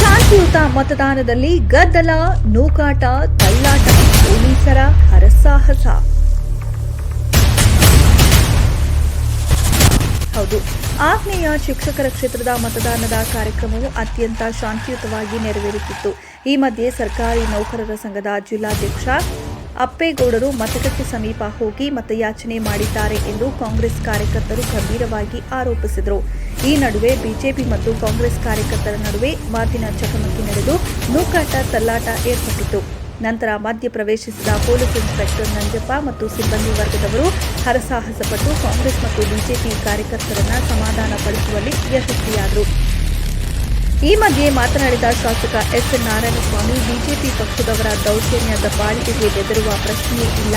ಶಾಂತಿಯುತ ಮತದಾನದಲ್ಲಿ ಗದ್ದಲ ನೂಕಾಟ ತಳ್ಳಾಟ. ಆಗ್ನೇಯ ಶಿಕ್ಷಕರ ಕ್ಷೇತ್ರದ ಮತದಾನದ ಕಾರ್ಯಕ್ರಮವು ಅತ್ಯಂತ ಶಾಂತಿಯುತವಾಗಿ ನೆರವೇರುತ್ತಿತ್ತು. ಈ ಮಧ್ಯೆ ಸರ್ಕಾರಿ ನೌಕರರ ಸಂಘದ ಜಿಲ್ಲಾಧ್ಯಕ್ಷ ಅಪ್ಪೇಗೌಡರು ಮತಗಟ್ಟೆ ಸಮೀಪ ಹೋಗಿ ಮತಯಾಚನೆ ಮಾಡಿದ್ದಾರೆ ಎಂದು ಕಾಂಗ್ರೆಸ್ ಕಾರ್ಯಕರ್ತರು ಗಂಭೀರವಾಗಿ ಆರೋಪಿಸಿದರು. ಈ ನಡುವೆ ಬಿಜೆಪಿ ಮತ್ತು ಕಾಂಗ್ರೆಸ್ ಕಾರ್ಯಕರ್ತರ ನಡುವೆ ಮಾತಿನ ಚಕಮಕಿ ನಡೆದು ನೂಕಾಟ ತಲ್ಲಾಟ ಏರ್ಪಟ್ಟಿತು ನಂತರ ಮಧ್ಯ ಪ್ರವೇಶಿಸಿದ ಪೊಲೀಸ್ ಇನ್ಸ್ಪೆಕ್ಟರ್ ನಂಜಪ್ಪ ಮತ್ತು ಸಿಬ್ಬಂದಿ ವರ್ಗದವರು ಹರಸಾಹಸಪಟ್ಟು ಕಾಂಗ್ರೆಸ್ ಮತ್ತು ಬಿಜೆಪಿ ಕಾರ್ಯಕರ್ತರನ್ನ ಸಮಾಧಾನ ಪಡಿಸುವಲ್ಲಿ ಯಶಸ್ವಿಯಾದರು. ಈ ಮಧ್ಯೆ ಮಾತನಾಡಿದ ಶಾಸಕ ಎಸ್ ನಾರಾಯಣಸ್ವಾಮಿ, ಬಿಜೆಪಿ ಪಕ್ಷದವರ ದೌರ್ಜನ್ಯದ ಬಾಳಿಕೆಗೆ ಬೆದರುವ ಪ್ರಶ್ನೆಯೇ ಇಲ್ಲ.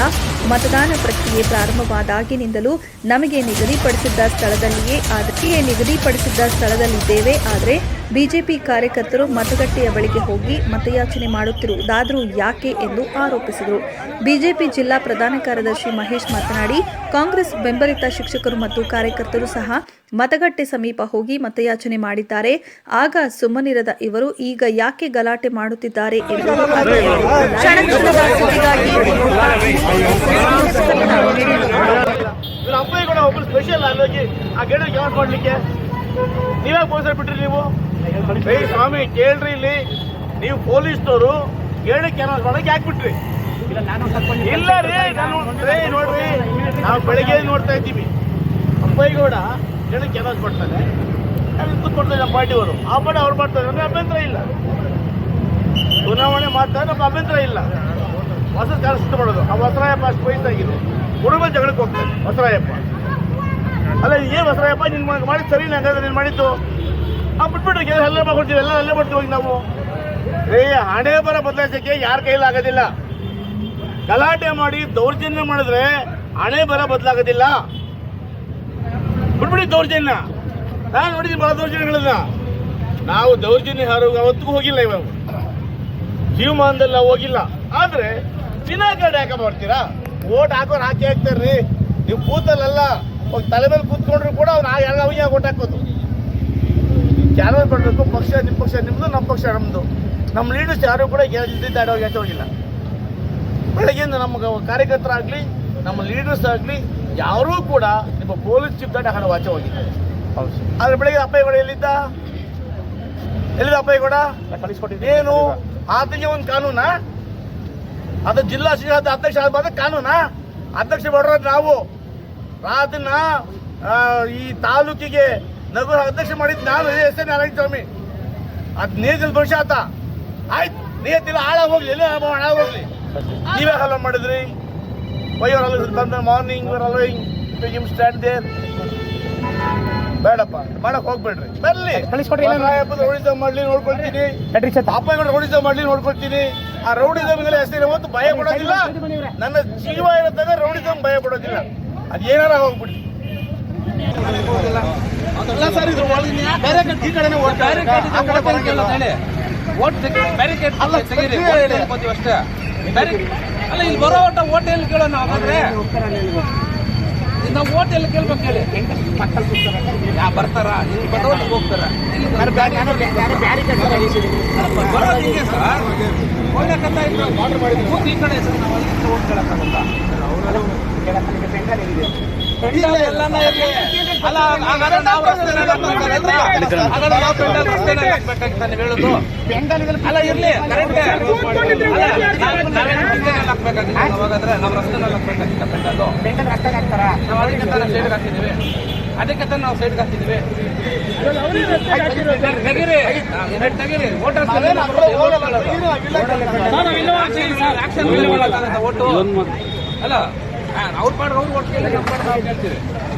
ಮತದಾನ ಪ್ರಕ್ರಿಯೆ ಪ್ರಾರಂಭವಾದಾಗಿನಿಂದಲೂ ನಮಗೆ ನಿಗದಿಪಡಿಸಿದ್ದ ಸ್ಥಳದಲ್ಲಿಯೇ ಅದಕ್ಕೆ ನಿಗದಿಪಡಿಸಿದ್ದ ಸ್ಥಳದಲ್ಲಿದ್ದೇವೆ. ಆದರೆ ಬಿಜೆಪಿ ಕಾರ್ಯಕರ್ತರು ಮತಗಟ್ಟೆಯ ಬಳಿಗೆ ಹೋಗಿ ಮತಯಾಚನೆ ಮಾಡುತ್ತಿರುವುದಾದರೂ ಯಾಕೆ ಎಂದು ಆರೋಪಿಸಿದರು. ಬಿಜೆಪಿ ಜಿಲ್ಲಾ ಪ್ರಧಾನ ಕಾರ್ಯದರ್ಶಿ ಮಹೇಶ್ ಮಾತನಾಡಿ, ಕಾಂಗ್ರೆಸ್ ಬೆಂಬಲಿತ ಶಿಕ್ಷಕರು ಮತ್ತು ಕಾರ್ಯಕರ್ತರು ಸಹ ಮತಗಟ್ಟೆ ಸಮೀಪ ಹೋಗಿ ಮತಯಾಚನೆ ಮಾಡಿದ್ದಾರೆ. ಆಗ ಸುಮ್ಮನಿರದ ಇವರು ಈಗ ಯಾಕೆ ಗಲಾಟೆ ಮಾಡುತ್ತಿದ್ದಾರೆ ಎಂದು ಸ್ಪೆಷಲ್ ಅಲ್ಲೋಗಿ ಆ ಗಿಡ ಕೆಲಸ ಮಾಡ್ಲಿಕ್ಕೆ. ನೀವೇ ಪೋಸ್ಟರ್ ಬಿಟ್ರಿ ನೀವು? ಸ್ವಾಮಿ, ಕೇಳ್ರಿ ಇಲ್ಲಿ. ನೀವು ಪೊಲೀಸ್ನವರು ಗೇಣಿ ಕ್ಯಾನ್ವಾಸ್ ಮಾಡಕ್ಕೆ ಯಾಕೆ ಬಿಟ್ರಿ ಇಲ್ಲ ರೀ, ನಾನು ನೋಡ್ರಿ, ನಾವು ಬೆಳಿಗ್ಗೆ ನೋಡ್ತಾ ಇದ್ದೀವಿ. ಅಂಬೈಗೌಡ ಕೇಳಕ್ಕೆ ಕೆಲಸ ಅಲ್ಲಿ ಕೂತ್ಕೊಡ್ತಾ ನಮ್ಮ ಪಾರ್ಟಿಯವರು. ಆ ಪಾರ್ಟಿ ಅವ್ರು ಮಾಡ್ತಾರೆ. ನಮ್ಗೆ ಅಭ್ಯಂತರ ಇಲ್ಲ. ಚುನಾವಣೆ ಮಾಡ್ತಾರೆ, ನಮ್ಗೆ ಅಭ್ಯಂತರ ಇಲ್ಲ. ಹೊಸ ಕೆಲಸ ಮಾಡೋದು ಆ ಹೊಸರಾಯಪ್ಪ ಅಷ್ಟು ವಯಸ್ಸಾಗಿದೆ ಹುಡುಗ ಜಗಳಕ್ಕೆ ಹೋಗ್ತಾರೆ, ಹೊಸರಾಯಪ್ಪ. ಅಲ್ಲ ಏನು ಹೊಸರಾಯಪ್ಪ ನಿನ್ ಮಾಡಿ ಸರಿ ಹಂಗಾದ್ರೆ ನೀನು ಮಾಡಿದ್ದು? ಆ ಬಿಟ್ಬಿಟ್ರೆ ಹಲ್ಲೆ ಎಲ್ಲ ಮಾಡ್ಕೊಡ್ತೀವಿ ಎಲ್ಲ ಅಲ್ಲೇ ಮಾಡ್ತೀವಿ ನಾವು. ರೇ ಹಣೆ ಬರ ಬದಲಾಯಿಸಕ್ಕೆ ಯಾರ ಕೈಲಿ ಆಗೋದಿಲ್ಲ. ಗಲಾಟೆ ಮಾಡಿ ದೌರ್ಜನ್ಯ ಮಾಡಿದ್ರೆ ಹಣೆ ಬರ ಬದಲಾಗೋದಿಲ್ಲ. ಬಿಟ್ಬಿಡಿ ದೌರ್ಜನ್ಯ. ನಾನು ನೋಡಿದ್ದೀನಿ ಬಹಳ ದೌರ್ಜನ್ಯಗಳನ್ನ. ನಾವು ದೌರ್ಜನ್ಯ ಹಾರೋ ಅವತ್ತಿಗೂ ಹೋಗಿಲ್ಲ ಇವಾಗ. ಜೀವಮಾನದಲ್ಲಿ ನಾವು ಹೋಗಿಲ್ಲ. ಆದ್ರೆ ಕಾರ್ಡ್ ಯಾಕೆ ಮಾಡ್ತೀರಾ? ಓಟ್ ಹಾಕೋರು ಹಾಕಿ ಹಾಕ್ತಾರ್ರಿ. ನೀವು ಕೂತಲ್ಲ ತಲೆ ಮೇಲೆ ಕೂತ್ಕೊಂಡ್ರು ಕೂಡ ಅವ್ರು ಯಾರು ಅವಿಗೆ ಓಟ್ ಹಾಕೋದು ಚಾನಲ್ ಮಾಡಬೇಕು ಪಕ್ಷ ನಿಮ್ಮ ಪಕ್ಷ ನಿಮ್ಮದು ನಮ್ಮ ಪಕ್ಷ ನಮ್ಮದು ನಮ್ಮ ಲೀಡರ್ಸ್ ಯಾರು ಕೂಡ ಗೆದ್ದಿದ್ದಾಡೋ ಹೋಗಿಲ್ಲ. ಬೆಳಗ್ಗೆಯಿಂದ ನಮ್ಮ ಕಾರ್ಯಕರ್ತರಾಗಲಿ ನಮ್ಮ ಲೀಡರ್ಸ್ ಆಗಲಿ ಯಾರೂ ಕೂಡ ನಿಮ್ಮ ಪೊಲೀಸ್ ಚಿಪ್ ದಾಟ ಹಣ ವಾಚ ಹೋಗಿಲ್ಲ. ಆದ್ರೆ ಬೆಳಗ್ಗೆ ಅಪ್ಪಯ್ಯಗೌಡ ಎಲ್ಲಿದ್ದ? ಎಲ್ಲಿದ್ದ ಅಪ್ಪಯ್ಯಗೌಡ ಏನು? ಆತನಿಗೆ ಒಂದು ಕಾನೂನಾ? ಅದು ಜಿಲ್ಲಾ ಶಿಕ್ಷಣ ಅಧ್ಯಕ್ಷ ಆದ ಕಾನೂನಾ? ಅಧ್ಯಕ್ಷ ಬಡ್ರ ನಾವು. ಅದನ್ನ ಈ ತಾಲೂಕಿಗೆ ನಗರ ಅಧ್ಯಕ್ಷ ಮಾಡಿದ್ ನಾನು ಎಸ್ ಎ ನಾರಾಯಣ ಸ್ವಾಮಿ. ಅದ್ ನೇಜಲ್ ಭವಿಷ್ಯ ಆತ. ಆಯ್ತು ನೇತಿಲ್ಲ ಹಾಳ ಹೋಗ್ಲಿ ಎಲ್ಲ ಹಾಳ ಹೋಗ್ಲಿ. ನೀವೇ ಹಲ ಮಾಡಿದ್ರಿ. ವೈ ಆರ್ ಬಂದ morning are allowing him stand there ಬೇಡಪ್ಪ ಮಾಡಕ್ ಹೋಗ್ಬೇಡ್ರಿ. ಬರ್ಲಿ. ಕಳಿಸ್ಕೊಡ್ರಿ ಇಲ್ಲ. ರಾಯಪ್ಪದ ರೌಡಿಸಂ ಮಾಡ್ಲಿ ನೋಡ್ಕೊಳ್ತೀನಿ. ಅಪ್ಪಗಳು ರೌಡಿಸಮ್ ಮಾಡ್ಲಿ ನೋಡ್ಕೊಳ್ತೀನಿ. ಆ ರೌಡಿಸಂ ಹೆಸರು ಯಾವತ್ತು ಭಯ ಕೊಡೋದಿಲ್ಲ ನನ್ನ ಜೀವ ಇರತ್ತಾಗ ರೌಡಿಸಮ್ ಭಯ ಕೊಡೋದಿಲ್ಲ ಅದೇನಾರ ಏನಾರ ಹೋಗ್ಬಿಡಿ ಅಲ್ಲ ಸರ್ ಬೇರೆ ಈ ಕಡೆನೇ ಓಡ್ತಾರೆ. ಆ ಕಡೆ ಬರಂಗಿಲ್ಲ. ಓಟ್ ಬ್ಯಾರಿಕೇಡ್ ಅಲ್ಲ, ತೆಗೀರಿ. ಓಟ್ ಅಷ್ಟೇ. ಅಲ್ಲ ಇಲ್ಲಿ ಬರೋ ಒಟ್ಟ ಓಟ್ ಎಲ್ಲಿ ಕೇಳೋಣ ಹಾಗಾದ್ರೆ? ನಾವು ಓಟ್ ಎಲ್ಲಿ ಕೇಳ್ಬೇಕು ಹೇಳಿ? ಯಾ ಬರ್ತಾರ? ಇಲ್ಲಿ ಬಂದವ್ರು ಹೋಗ್ತಾರ? ಬರೋದು ಹಿಂಗೆ ಸರ್? ಹೋಗ್ಬೇಕಂತ ಇಲ್ಲ ಕೂತ್ ಈ ಕಡೆ ಸರ್ ನಾವು ಅಲ್ಲಿ ಓಟ್ ಕೇಳಕ್ಕಾಗಲ್ಲ ಪೆಂಡಲ್ ಎಲ್ಲಾನ ಇರ್ಲಿ. ಅಲ್ಲ ಹಾಗಾದ್ರೆ ನಾವು ರಸ್ತೆನಲ್ಲಿ ಹಾಕ್ಬೇಕಾಗಿಲ್ಲ. ಪೆಂಡಲ್ ಹೇಳೋದು ಅಲ್ಲ ಇರ್ಲಿ ರಸ್ತೆನಲ್ಲಿ ಹಾಕ್ಬೇಕಾಗಿತ್ತು ನಾವು ರಸ್ತೆನಲ್ಲಿ ಹಾಕ್ಬೇಕಾಗಿತ್ತ ಪೆಂಡಲ್ಲು ನಾವು ಅದಕ್ಕೆ ತಾನೇ ಸೈಡ್ಗೆ ಅದಕ್ಕೆ ತಾನೇ ನಾವು ಸೈಡ್ಗೆ ಹಾಕಿದ್ದೀವಿ ತೆಗೀರಿ ತೆಗೀರಿ ವೋಟರ್ ಆಕ್ಷನ್ ಓಟು ಅಲ್ಲ ಅವ್ರ ಪಾಡ್ರೆ ಅವ್ರು ಓಟ್